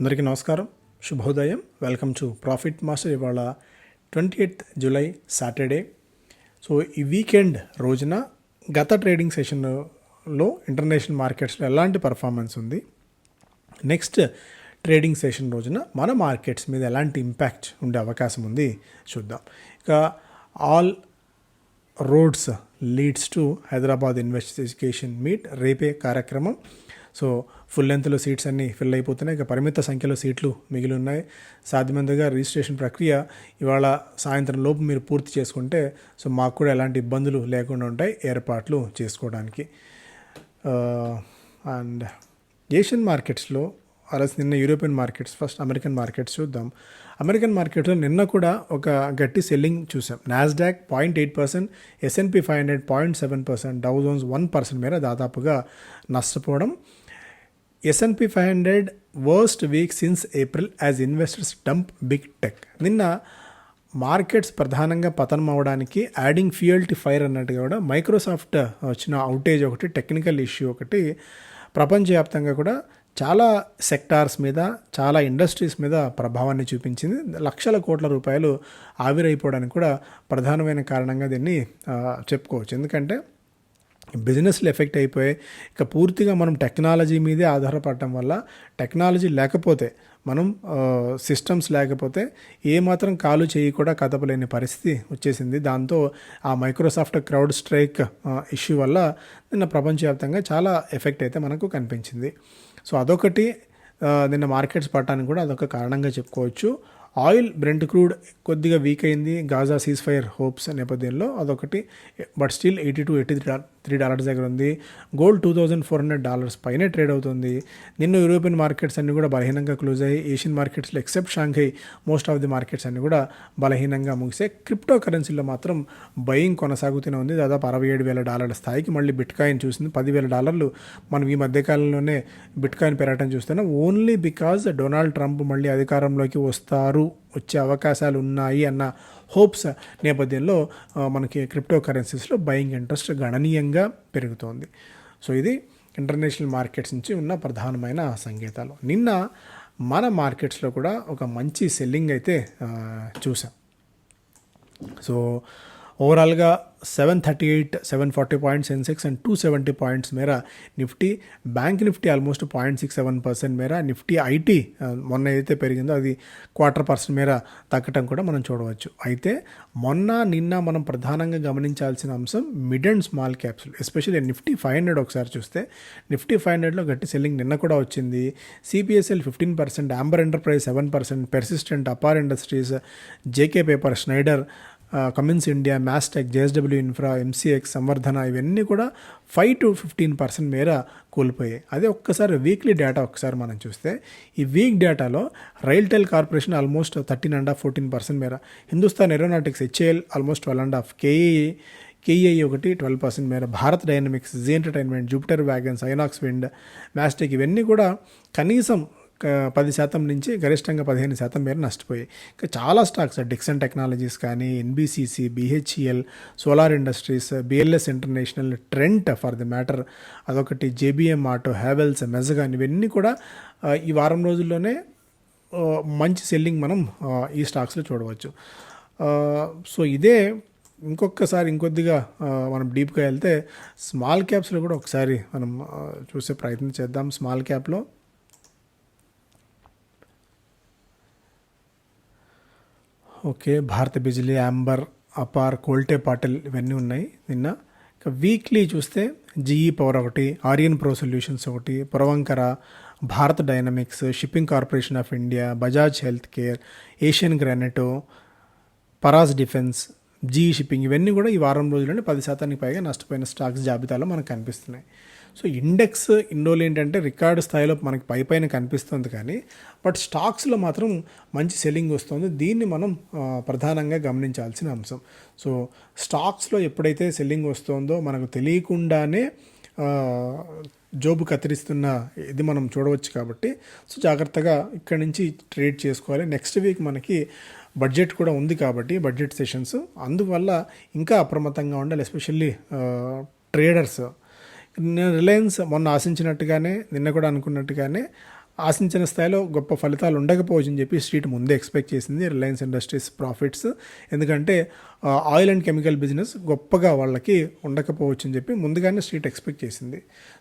అందరికీ నమస్కారం. శుభోదయం. వెల్కమ్ టు ప్రాఫిట్ మాస్టర్ ఇవాళ twenty eighth July Saturday. So ఈ వీకెండ్ రోజున గత ట్రేడింగ్ సెషన్లో ఇంటర్నేషనల్ మార్కెట్స్లో ఎలాంటి పర్ఫార్మెన్స్ ఉంది? నెక్స్ట్ ట్రేడింగ్ సెషన్ రోజున మన మార్కెట్స్ మీద ఎలాంటి ఇంపాక్ట్ ఉండే అవకాశం ఉంది? చూద్దాం. ఇక all roads leads to Hyderabad investigation meet రేపే కార్యక్రమం. సో ఫుల్ లెంత్లో సీట్స్ అన్నీ ఫిల్ అయిపోతున్నాయి. ఇక పరిమిత సంఖ్యలో సీట్లు మిగిలి ఉన్నాయి సాధ్యమైనంతగా రిజిస్ట్రేషన్ ప్రక్రియ ఇవాళ సాయంత్రం లోపు మీరు పూర్తి చేసుకుంటే సో మాకు కూడా ఎలాంటి ఇబ్బందులు లేకుండా ఉంటాయి ఏర్పాట్లు చేసుకోవడానికి. అండ్ ఏషియన్ మార్కెట్స్లో అలా నిన్న European markets first American markets చూద్దాం. అమెరికన్ మార్కెట్లో నిన్న కూడా ఒక గట్టి సెల్లింగ్ చూసాం. Nasdaq point eight percent S&P five hundred point seven percent Dow Jones one percent మేర దాదాపుగా నష్టపోవడం. S&P five hundred worst week since April as investors dump big tech నిన్న మార్కెట్స్ ప్రధానంగా పతనం అవడానికి యాడింగ్ ఫ్యూయల్ టు ఫైర్ అన్నట్టుగా కూడా Microsoft వచ్చిన అవుటేజ్ ఒకటి టెక్నికల్ ఇష్యూ ఒకటి ప్రపంచవ్యాప్తంగా కూడా చాలా సెక్టార్స్ మీద చాలా ఇండస్ట్రీస్ మీద ప్రభావాన్ని చూపించింది. లక్షల కోట్ల రూపాయలు ఆవిరైపోవడానికి కూడా ప్రధానమైన కారణంగా దీన్ని చెప్పుకోవచ్చు. ఎందుకంటే బిజినెస్లు ఎఫెక్ట్ అయిపోయి ఇక పూర్తిగా మనం టెక్నాలజీ మీదే ఆధారపడటం వల్ల టెక్నాలజీ లేకపోతే మనం సిస్టమ్స్ లేకపోతే ఏమాత్రం కాలు చేయి కూడా కదపలేని పరిస్థితి వచ్చేసింది. దాంతో ఆ మైక్రోసాఫ్ట్ క్రౌడ్ స్ట్రైక్ ఇష్యూ వల్ల నిన్న ప్రపంచవ్యాప్తంగా చాలా ఎఫెక్ట్ అయితే మనకు కనిపించింది. సో అదొకటి నిన్న మార్కెట్స్ పట్టడానికి కూడా అదొక కారణంగా చెప్పుకోవచ్చు. ఆయిల్ బ్రెంట్ క్రూడ్ కొద్దిగా వీక్ అయింది. గాజా సీజ్ ఫైర్ హోప్స్ నేపథ్యంలో అదొకటి but still eighty two eighty three dollars దగ్గర ఉంది. Gold two thousand four hundred dollars పైనే ట్రేడ్ అవుతుంది. నిన్న యూరోపియన్ మార్కెట్స్ అన్ని కూడా బలహీనంగా క్లోజ్ అయ్యి ఏషియన్ మార్కెట్స్లో except Shanghai most of the markets అన్ని కూడా బలహీనంగా ముగిసే క్రిప్టో కరెన్సీలో మాత్రం బయింగ్ కొనసాగుతూనే ఉంది. దాదాపు అరవై ఏడు వేల డాలర్ల స్థాయికి మళ్ళీ బిట్ కాయిన్ చూసింది. పదివేల డాలర్లు మనం ఈ మధ్యకాలంలోనే బిట్ కాయిన్ పెరగటం చూస్తున్నాం. ఓన్లీ బికాజ్ డొనాల్డ్ ట్రంప్ మళ్ళీ అధికారంలోకి వస్తారు వచ్చే అవకాశాలు ఉన్నాయి అన్న హోప్స్ నేపథ్యంలో మనకి క్రిప్టో కరెన్సీస్లో బయింగ్ ఇంట్రెస్ట్ గణనీయంగా పెరుగుతోంది. సో ఇది ఇంటర్నేషనల్ మార్కెట్స్ నుంచి ఉన్న ప్రధానమైన సంకేతాలు. నిన్న మన మార్కెట్స్లో కూడా ఒక మంచి సెల్లింగ్ అయితే చూసాం. సో ఓవరాల్గా seven thirty eight seven forty points Sensex and two seventy points మేర Nifty. Bank Nifty almost point six seven percent మేర నిఫ్టీ ఐటీ మొన్న ఏదైతే పెరిగిందో అది క్వార్టర్ పర్సెంట్ మేర తగ్గటం కూడా మనం చూడవచ్చు. అయితే మొన్న నిన్న మనం ప్రధానంగా గమనించాల్సిన అంశం mid and small caps especially Nifty five hundred ఒకసారి చూస్తే నిఫ్టీ ఫైవ్ హండ్రెడ్లో గట్టి సెల్లింగ్ నిన్న కూడా వచ్చింది. CPSL fifteen percent Amber Enterprise seven percent Persistent Apar Industries JK Paper Schneider Cummins India Mastek JSW Infra MCX Samvardhana ఇవన్నీ కూడా five to fifteen percent మేర కోల్పోయాయి. అదే ఒక్కసారి వీక్లీ డేటా ఒకసారి మనం చూస్తే ఈ వీక్ డేటాలో RailTel Corporation almost thirteen and half fourteen percent మేర Hindustan Aeronautics HAL almost twelve and half KE KEI ఒకటి ట్వెల్వ్ పర్సెంట్ మేర Bharat Dynamics Zee Entertainment Jupiter Wagons Inox Wind Mastek ఇవన్నీ కూడా కనీసం పది శాతం నుంచి గరిష్టంగా పదిహేను శాతం మేర నష్టపోయాయి. ఇంకా చాలా స్టాక్స్ డిక్సన్ టెక్నాలజీస్ కానీ NBCC BHEL Solar Industries BLS International Trent for the matter అదొకటి జేబీఎం ఆటో హ్యావెల్స్ మెజగాన్ ఇవన్నీ కూడా ఈ వారం రోజుల్లోనే మంచి సెల్లింగ్ మనం ఈ స్టాక్స్లో చూడవచ్చు. సో ఇదే ఇంకొకసారి ఇంకొద్దిగా మనం డీప్గా వెళ్తే స్మాల్ క్యాప్స్లో కూడా ఒకసారి మనం చూసే ప్రయత్నం చేద్దాం. స్మాల్ క్యాప్లో ఓకే భారత బిజిలీ యాంబర్ అపార్ కోల్టే పాటిల్ ఇవన్నీ ఉన్నాయి నిన్న. ఇక వీక్లీ చూస్తే జీఈ పవర్ ఒకటి ఆరియన్ ప్రో సొల్యూషన్స్ ఒకటి Puravankara Bharat Dynamics Shipping Corporation of India Bajaj Healthcare Asian Granito Paras Defence GE Shipping ఇవన్నీ కూడా ఈ వారం రోజుల్లోనే పది శాతానికి పైగా నష్టపోయిన స్టాక్స్ జాబితాలో మనకు కనిపిస్తున్నాయి. సో ఇండెక్స్ ఇండోలు ఏంటంటే రికార్డు స్థాయిలో మనకి పై పైన కనిపిస్తుంది కానీ బట్ స్టాక్స్లో మాత్రం మంచి సెల్లింగ్ వస్తుంది. దీన్ని మనం ప్రధానంగా గమనించాల్సిన అంశం. సో స్టాక్స్లో ఎప్పుడైతే సెల్లింగ్ వస్తుందో మనకు తెలియకుండానే జోబు కత్తిరిస్తున్న ఇది మనం చూడవచ్చు కాబట్టి సో జాగ్రత్తగా ఇక్కడ నుంచి ట్రేడ్ చేసుకోవాలి. నెక్స్ట్ వీక్ మనకి బడ్జెట్ కూడా ఉంది కాబట్టి బడ్జెట్ సెషన్స్. అందువల్ల ఇంకా అప్రమత్తంగా ఉండాలి ఎస్పెషల్లీ ట్రేడర్స్. రిలయన్స్ మొన్న ఆశించినట్టుగానే నిన్న కూడా అనుకున్నట్టుగానే ఆశించిన స్థాయిలో గొప్ప ఫలితాలు ఉండకపోవచ్చు అని చెప్పి స్ట్రీట్ ముందే ఎక్స్పెక్ట్ చేసింది రిలయన్స్ ఇండస్ట్రీస్ ప్రాఫిట్స్. ఎందుకంటే ఆయిల్ అండ్ కెమికల్ బిజినెస్ గొప్పగా వాళ్ళకి ఉండకపోవచ్చు అని చెప్పి ముందుగానే స్ట్రీట్ ఎక్స్పెక్ట్ చేసింది.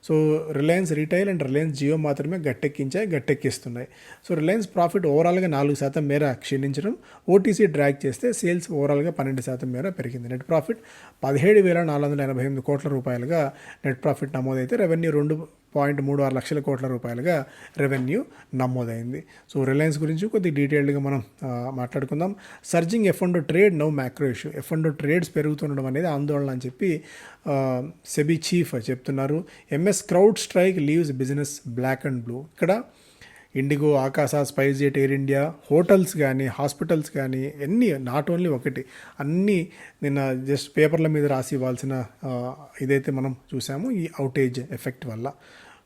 So Reliance Retail and Reliance Jio మాత్రమే గట్టెక్కించాయి గట్టెక్కిస్తున్నాయి. సో రిలయన్స్ ప్రాఫిట్ ఓవరాల్గా నాలుగు శాతం మేర క్షీణించడం ఓటీసీ డ్రాక్ చేస్తే సేల్స్ ఓవరాల్గా పన్నెండు శాతం మేర పెరిగింది. నెట్ ప్రాఫిట్ పదిహేడు వేల నాలుగు వందల ఎనభై ఎనిమిది కోట్ల రూపాయలుగా నెట్ ప్రాఫిట్ నమోదైతే రెవెన్యూ రెండు పాయింట్ మూడు ఆరు లక్షల కోట్ల రూపాయలుగా రెవెన్యూ నమోదైంది. సో రిలయన్స్ గురించి కొద్ది డీటెయిల్డ్గా మనం మాట్లాడుకుందాం. Surging F and trade now macro issue. F and trades పెరుగుతుండడం అనేది ఆందోళన అని చెప్పి సెబీ చీఫ్ చెప్తున్నారు. MS CrowdStrike leaves business black and blue. ఇక్కడ IndiGo Akasa SpiceJet Air India hotels కానీ హాస్పిటల్స్ కానీ ఎన్ని నాట్ ఓన్లీ ఒకటి అన్నీ నిన్న జస్ట్ పేపర్ల మీద రాసి ఇవ్వాల్సిన ఇదైతే మనం చూసాము ఈ అవుటేజ్ ఎఫెక్ట్ వల్ల.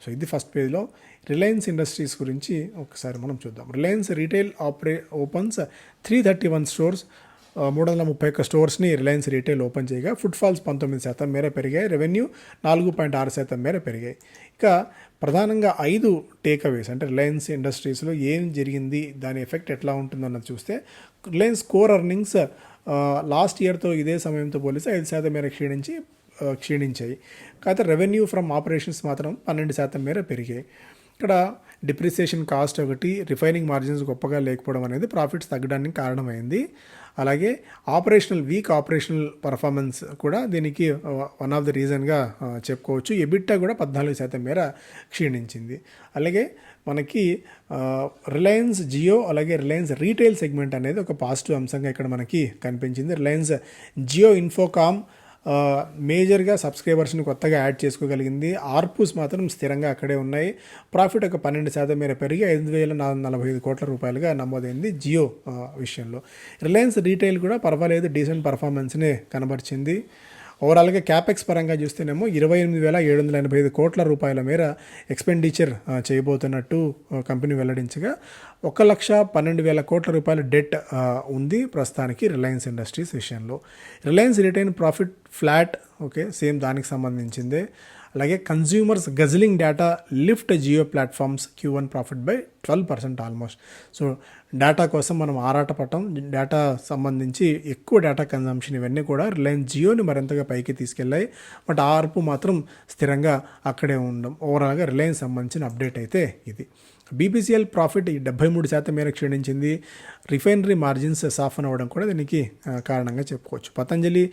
సో ఇది ఫస్ట్ పేజ్లో. రిలయన్స్ ఇండస్ట్రీస్ గురించి ఒకసారి మనం చూద్దాం. Reliance Retail ఆపరే opens three thirty one stores మూడు వందల ముప్పై ఒక్క స్టోర్స్ని రిలయన్స్ రీటైల్ ఓపెన్ చేయగా ఫుట్ ఫాల్స్ పంతొమ్మిది శాతం మేర పెరిగాయి. రెవెన్యూ నాలుగు పాయింట్ ఆరు శాతం మేర పెరిగాయి. ఇక ప్రధానంగా ఐదు టేక్అవేస్ అంటే రిలయన్స్ ఇండస్ట్రీస్లో ఏం జరిగింది దాని ఎఫెక్ట్ ఎట్లా ఉంటుందన్నది చూస్తే రిలయన్స్ కోర్ అర్నింగ్స్ లాస్ట్ ఇయర్తో ఇదే సమయంతో పోలిస్తే ఐదు శాతం మేర క్షీణించి క్షీణించాయి. కాకపోతే రెవెన్యూ ఫ్రమ్ ఆపరేషన్స్ మాత్రం పన్నెండు శాతం మేర పెరిగాయి. ఇక్కడ డిప్రిసియేషన్ కాస్ట్ ఒకటి రిఫైనింగ్ మార్జిన్స్ గొప్పగా లేకపోవడం అనేది ప్రాఫిట్స్ తగ్గడానికి కారణమైంది. అలాగే ఆపరేషనల్ వీక్ ఆపరేషనల్ పర్ఫార్మెన్స్ కూడా దీనికి వన్ ఆఫ్ ద రీజన్గా చెప్పుకోవచ్చు. ఎబిట్టా కూడా పద్నాలుగు శాతం మేర క్షీణించింది. అలాగే మనకి రిలయన్స్ జియో అలాగే రిలయన్స్ రీటైల్ సెగ్మెంట్ అనేది ఒక పాజిటివ్ అంశంగా ఇక్కడ మనకి కనిపించింది. రిలయన్స్ జియో ఇన్ఫోకామ్ మేజర్గా సబ్స్క్రైబర్స్ని కొత్తగా యాడ్ చేసుకోగలిగింది. ఆర్పుస్ మాత్రం స్థిరంగా అక్కడే ఉన్నాయి. ప్రాఫిట్ ఒక పన్నెండు శాతం మేర పెరిగి ఐదు వేల నాలుగు నలభై ఐదు కోట్ల రూపాయలుగా నమోదైంది జియో విషయంలో. రిలయన్స్ రీటైల్ కూడా పర్వాలేదు డీసెంట్ పర్ఫార్మెన్స్నే కనబరిచింది. ఓవరాల్గా క్యాపెక్స్ పరంగా చూస్తేనేమో ఇరవై ఎనిమిది వేల ఏడు వందల ఎనభై ఐదు కోట్ల రూపాయల మేర ఎక్స్పెండిచర్ చేయబోతున్నట్టు కంపెనీ వెల్లడించగా ఒక లక్ష పన్నెండు వేల కోట్ల రూపాయల డెట్ ఉంది ప్రస్తుతానికి రిలయన్స్ ఇండస్ట్రీస్ విషయంలో. Reliance retain profit flat okay same దానికి సంబంధించిందే. అలాగే consumers guzzling data lift Jio platforms Q one profit by twelve percent almost so data కోసం మనం ఆరాటపడటం డేటా సంబంధించి ఎక్కువ డేటా కన్జంప్షన్ ఇవన్నీ కూడా రిలయన్స్ జియోని మరింతగా పైకి తీసుకెళ్ళాయి. బట్ ఆర్పు మాత్రం స్థిరంగా అక్కడే ఉండడం ఓవరాల్గా రిలయన్స్ సంబంధించిన అప్డేట్ అయితే ఇది. బీపీసీఎల్ ప్రాఫిట్ డెబ్బై మూడు శాతం మేర క్షీణించింది. రిఫైనరీ మార్జిన్స్ సాఫన్ అవ్వడం కూడా దీనికి కారణంగా చెప్పుకోవచ్చు. పతంజలి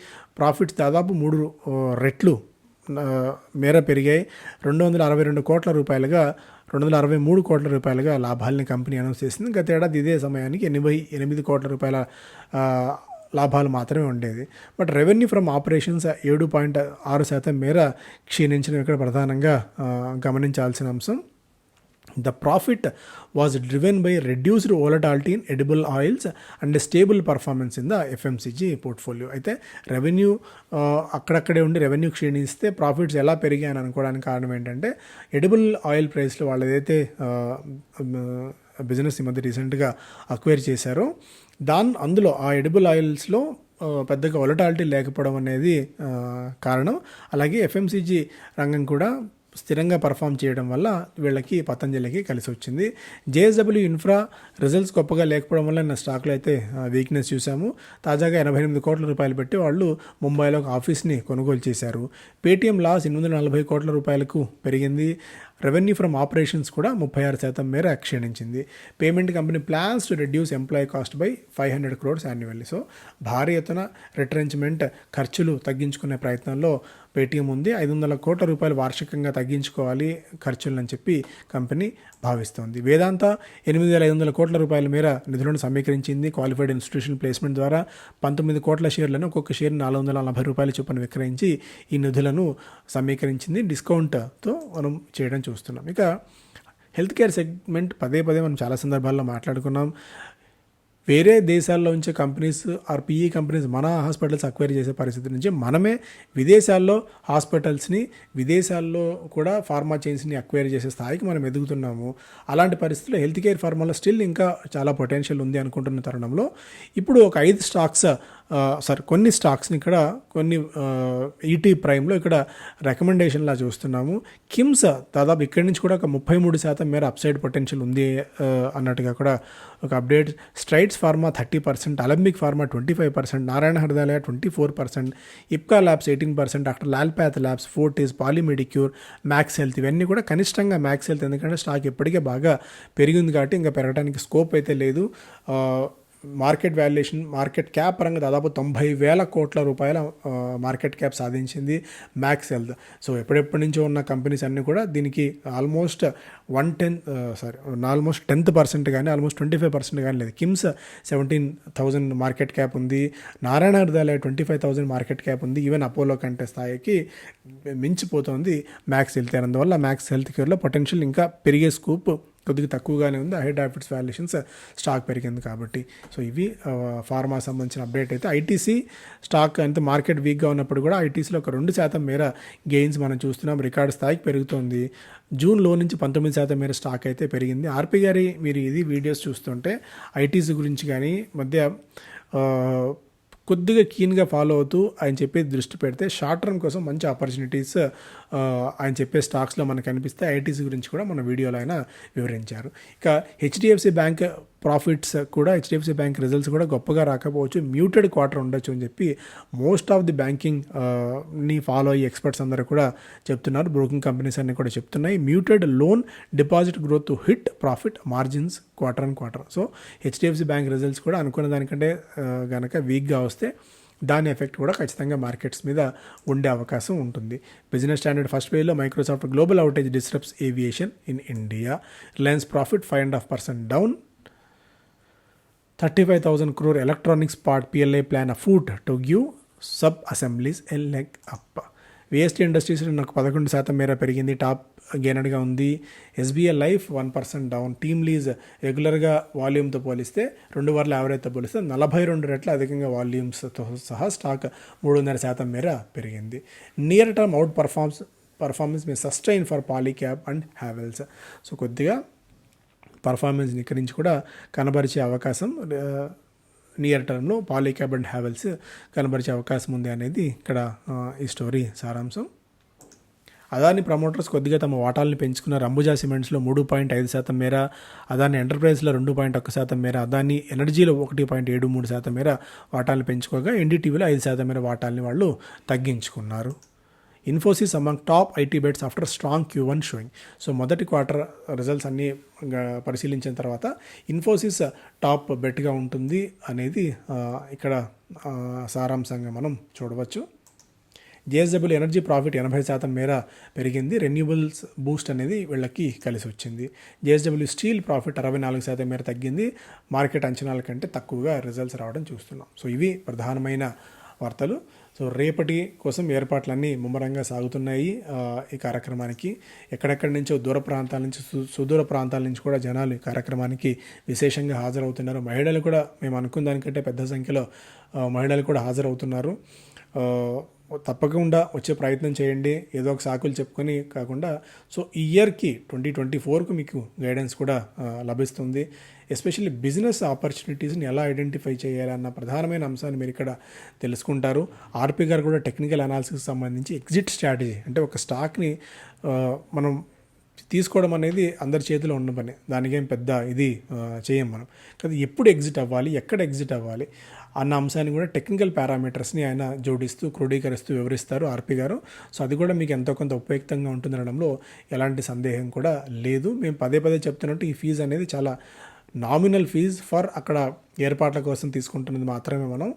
ప్రాఫిట్స్ దాదాపు మూడు రెట్లు మేర పెరిగాయి. రెండు వందల అరవై రెండు కోట్ల రూపాయలుగా రెండు వందల అరవై మూడు కోట్ల రూపాయలుగా లాభాలని కంపెనీ అనౌన్స్ చేసింది. గతేడాది ఇదే సమయానికి ఎనభై ఎనిమిది కోట్ల రూపాయల లాభాలు మాత్రమే ఉండేది. బట్ రెవెన్యూ ఫ్రమ్ ఆపరేషన్స్ ఏడు పాయింట్ ఆరు శాతం మేర క్షీణించడం ఇక్కడ ప్రధానంగా గమనించాల్సిన అంశం. The profit was driven by reduced volatility in edible oils and stable performance in the FMCG portfolio. అయితే రెవెన్యూ uh, అక్కడక్కడే ఉండి రెవెన్యూ క్షీణిస్తే ప్రాఫిట్స్ ఎలా పెరిగాయని అనుకోవడానికి కారణం ఏంటంటే ఎడిబుల్ ఆయిల్ ప్రైస్లో వాళ్ళు ఏదైతే బిజినెస్ ఈ మధ్య రీసెంట్గా అక్వైర్ చేశారో దాని అందులో ఆ ఎడిబుల్ ఆయిల్స్లో uh, పెద్దగా ఒలటాలిటీ లేకపోవడం అనేది uh, కారణం అలాగే ఎఫ్ఎంసీజీ రంగం కూడా స్థిరంగా పర్ఫామ్ చేయడం వల్ల వీళ్ళకి పతంజలికి కలిసి వచ్చింది. జేఎస్డబ్ల్యూ ఇన్ఫ్రా రిజల్ట్స్ గొప్పగా లేకపోవడం వల్ల నా స్టాక్లో అయితే వీక్నెస్ చూసాము తాజాగా ఎనభై ఎనిమిది కోట్ల రూపాయలు పెట్టి వాళ్ళు ముంబైలో ఒక ఆఫీస్ని కొనుగోలు చేశారు. పేటీఎం లాస్ ఎనిమిది వందల నలభై కోట్ల రూపాయలకు పెరిగింది. రెవెన్యూ ఫ్రమ్ ఆపరేషన్స్ కూడా ముప్పై ఆరు శాతం మేర క్షీణించింది. Payment company plans to reduce employee cost by five hundred crores annually. So భారీ ఎత్తున రిట్రెంచ్మెంట్ ఖర్చులు తగ్గించుకునే ప్రయత్నంలో పేటీఎం ఉంది. ఐదు వందల కోట్ల రూపాయలు వార్షికంగా తగ్గించుకోవాలి ఖర్చులని చెప్పి కంపెనీ భావిస్తోంది. వేదాంత ఎనిమిది వేల ఐదు వందల కోట్ల రూపాయల మేర నిధులను సమీకరించింది క్వాలిఫైడ్ ఇన్స్టిట్యూషన్ ప్లేస్మెంట్ ద్వారా పంతొమ్మిది కోట్ల షేర్లను ఒక్కొక్క షేర్ నాలుగు వందల నలభై రూపాయల చొప్పున విక్రయించి ఈ నిధులను సమీకరించింది. డిస్కౌంట్తో మనం చేయడం చూస్తున్నాం. ఇక హెల్త్ కేర్ సెగ్మెంట్ పదే పదే మనం చాలా సందర్భాల్లో మాట్లాడుకున్నాం. వేరే దేశాల్లో ఉంచే కంపెనీస్ ఆర్ పిఈ కంపెనీస్ మన హాస్పిటల్స్ అక్వైర్ చేసే పరిస్థితి నుంచి మనమే విదేశాల్లో హాస్పిటల్స్ని విదేశాల్లో కూడా ఫార్మా చైన్స్ని అక్వైర్ చేసే స్థాయికి మనం ఎదుగుతున్నాము. అలాంటి పరిస్థితుల్లో హెల్త్ కేర్ ఫార్మాలో స్టిల్ ఇంకా చాలా పొటెన్షియల్ ఉంది అనుకుంటున్న తరుణంలో. ఇప్పుడు ఒక ఐదు స్టాక్స్ సారీ కొన్ని స్టాక్స్ని ఇక్కడ కొన్ని ఈటీ ప్రైమ్లో ఇక్కడ రికమెండేషన్లా చూస్తున్నాము. కిమ్స్ దాదాపు ఇక్కడి నుంచి కూడా ఒక ముప్పై మూడు శాతం మేర అప్సైడ్ పొటెన్షియల్ ఉంది అన్నట్టుగా కూడా ఒక update Strides Pharma thirty percent Alembic Pharma twenty five percent Narayana Hrudayalaya twenty four percent Ipca Labs eighteen percent doctor Lal PathLabs Fortis Polymedicure Max Health ఇవన్నీ కూడా కనిష్టంగా మ్యాక్స్ హెల్త్ ఎందుకంటే స్టాక్ ఇప్పటికే బాగా పెరిగింది కాబట్టి ఇంకా పెరగడానికి స్కోప్ అయితే లేదు. మార్కెట్ వాల్యుయేషన్ మార్కెట్ క్యాప్ పరంగా దాదాపు తొంభై వేల కోట్ల రూపాయల మార్కెట్ క్యాప్ సాధించింది మ్యాక్స్ హెల్త్. సో ఎప్పుడెప్పటి నుంచో ఉన్న కంపెనీస్ అన్నీ కూడా దీనికి almost one ten sorry almost tenth percent కానీ ఆల్మోస్ట్ ట్వంటీ ఫైవ్ పర్సెంట్ కానీ లేదు. KIMS seventeen thousand market cap ఉంది. Narayana Hrudayalaya twenty five thousand market cap ఉంది. ఈవెన్ అపోలో కంటే స్థాయికి మించిపోతుంది మ్యాక్స్ హెల్త్ కేర్ అందువల్ల మ్యాక్స్ హెల్త్ కేర్లో పొటెన్షియల్ ఇంకా పెరిగే స్కూప్ కొద్దిగా తక్కువగానే ఉంది. హెడ్ ఆఫిట్స్ వాల్యుయేషన్స్ స్టాక్ పెరిగింది కాబట్టి. సో ఇవి ఫార్మా సంబంధించిన అప్డేట్ అయితే ఐటీసీ స్టాక్ అంత మార్కెట్ వీక్గా ఉన్నప్పుడు కూడా ఐటీసీలో ఒక రెండు శాతం మేర గెయిన్స్ మనం చూస్తున్నాం. రికార్డ్ స్థాయికి పెరుగుతోంది. జూన్లో నుంచి పంతొమ్మిది శాతం మేర స్టాక్ అయితే పెరిగింది. ఆర్పి గారి మీరు ఇది వీడియోస్ చూస్తుంటే ఐటీసీ గురించి కానీ మధ్య కొద్దిగా కీన్గా ఫాలో అవుతూ ఆయన చెప్పేది దృష్టి పెడితే షార్ట్ టర్మ్ కోసం మంచి ఆపర్చునిటీస్ ఆయన చెప్పే స్టాక్స్లో మనకు కనిపిస్తే ఐటీసీ గురించి కూడా మన వీడియోలో ఆయన వివరించారు. ఇక హెచ్డిఎఫ్సి బ్యాంక్ ప్రాఫిట్స్ కూడా హెచ్డిఎఫ్సి బ్యాంక్ రిజల్ట్స్ కూడా గొప్పగా రాకపోవచ్చు. మ్యూటెడ్ క్వార్టర్ ఉండొచ్చు అని చెప్పి మోస్ట్ ఆఫ్ ది బ్యాంకింగ్ని ఫాలో అయ్యే ఎక్స్పర్ట్స్ అందరూ కూడా చెప్తున్నారు. బ్రోకింగ్ కంపెనీస్ అన్ని కూడా చెప్తున్నాయి. Muted loan deposit growth hit profit margins quarter and quarter so HDFC Bank results కూడా అనుకున్న దానికంటే uh, కనుక వీక్గా వస్తే దాని ఎఫెక్ట్ కూడా ఖచ్చితంగా మార్కెట్స్ మీద ఉండే అవకాశం ఉంటుంది. బిజినెస్ స్టాండర్డ్ ఫస్ట్ వేలో Microsoft global outage disturbs aviation in India Reliance profit five and half percent down thirty five thousand crore electronics part PLI plan a food to give sub assemblies L leg up VST Industries నాకు పదకొండు శాతం మేర పెరిగింది top గెయినర్గా ఉంది. SBI Life one percent down TeamLease రెగ్యులర్గా వాల్యూమ్తో పోలిస్తే రెండు వారాల యావరేజ్తో పోలిస్తే నలభై రెండు రెట్ల అధికంగా వాల్యూమ్స్తో సహా స్టాక్ మూడున్నర శాతం మేర పెరిగింది. Near term outperforms performance me sustain for Polycab and Havells so కొద్దిగా పర్ఫార్మెన్స్ ఇక్కడి నుంచి కూడా కనబరిచే అవకాశం నియర్ టర్మ్లో పాలీక్యాబ్ అండ్ హ్యావెల్స్ కనబరిచే అవకాశం ఉంది అనేది ఇక్కడ ఈ స్టోరీ సారాంశం. అదాని ప్రమోటర్స్ కొద్దిగా తమ వాటాలను పెంచుకున్న రంబుజా సిమెంట్స్లో మూడు పాయింట్ ఐదు శాతం మేర అదాని ఎంటర్ప్రైజ్లో రెండు పాయింట్ ఒక్క శాతం మేర అదాని ఎనర్జీలో ఒకటి పాయింట్ ఏడు మూడు శాతం మేర వాటాలను పెంచుకోగా ఎన్డీటీవీలో ఐదు శాతం మేర వాటాలని వాళ్ళు తగ్గించుకున్నారు. Infosys among top IT bets after strong Q one showing so మొదటి క్వార్టర్ రిజల్ట్స్ అన్నీ పరిశీలించిన తర్వాత ఇన్ఫోసిస్ టాప్ బెట్గా ఉంటుంది అనేది uh, ఇక్కడ uh, సారాంశంగా మనం చూడవచ్చు. జేఎస్డబ్ల్యూ ఎనర్జీ ప్రాఫిట్ ఎనభై శాతం మేర పెరిగింది. రెన్యూబుల్స్ బూస్ట్ అనేది వీళ్ళకి కలిసి వచ్చింది. జేఎస్డబ్ల్యూ స్టీల్ ప్రాఫిట్ అరవై నాలుగు శాతం మేర తగ్గింది. మార్కెట్ అంచనాల కంటే తక్కువగా రిజల్ట్స్ రావడం చూస్తున్నాం. సో ఇవి ప్రధానమైన వార్తలు. సో రేపటి కోసం ఏర్పాట్లన్నీ ముమ్మరంగా సాగుతున్నాయి ఈ కార్యక్రమానికి. ఎక్కడెక్కడి నుంచో దూర ప్రాంతాల నుంచి సుదూర ప్రాంతాల నుంచి కూడా జనాలు ఈ కార్యక్రమానికి విశేషంగా హాజరవుతున్నారు. మహిళలు కూడా మేము అనుకున్న దానికంటే పెద్ద సంఖ్యలో మహిళలు కూడా హాజరవుతున్నారు. తప్పకుండా వచ్చే ప్రయత్నం చేయండి. ఏదో ఒక సాకులు చెప్పుకొని కాకుండా సో ఈ ఇయర్కి ట్వంటీ ట్వంటీ ఫోర్కు మీకు గైడెన్స్ కూడా లభిస్తుంది. ఎస్పెషల్లీ బిజినెస్ ఆపర్చునిటీస్ని ఎలా ఐడెంటిఫై చేయాలన్న ప్రధానమైన అంశాన్ని మీరు ఇక్కడ తెలుసుకుంటారు. ఆర్పి గారు కూడా టెక్నికల్ అనాలిసిస్ సంబంధించి ఎగ్జిట్ స్ట్రాటజీ అంటే ఒక స్టాక్ని మనం తీసుకోవడం అనేది అందరి చేతిలో ఉన్న పని. దానికేం పెద్ద ఇది చేయం మనం. కానీ ఎప్పుడు ఎగ్జిట్ అవ్వాలి? ఎక్కడ ఎగ్జిట్ అవ్వాలి? అన్న అంశాన్ని కూడా టెక్నికల్ పారామీటర్స్ని ఆయన జోడిస్తూ క్రోడీకరిస్తూ వివరిస్తారు ఆర్పి గారు. సో అది కూడా మీకు ఎంతో కొంత ఉపయుక్తంగా ఉంటుందనడంలో ఎలాంటి సందేహం కూడా లేదు. మేము పదే పదే చెప్తున్నట్టు ఈ ఫీజు అనేది చాలా నామినల్ ఫీజ్ ఫర్ అక్కడ ఏర్పాట్ల కోసం తీసుకుంటున్నది మాత్రమే మనం.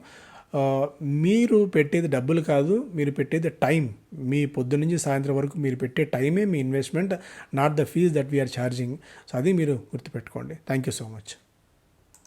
మీరు పెట్టేది డబ్బులు కాదు మీరు పెట్టేది టైం. మీ పొద్దు నుంచి సాయంత్రం వరకు మీరు పెట్టే టైమే మీ investment not the fees that we're charging. So అది మీరు గుర్తుపెట్టుకోండి. Thank you so much.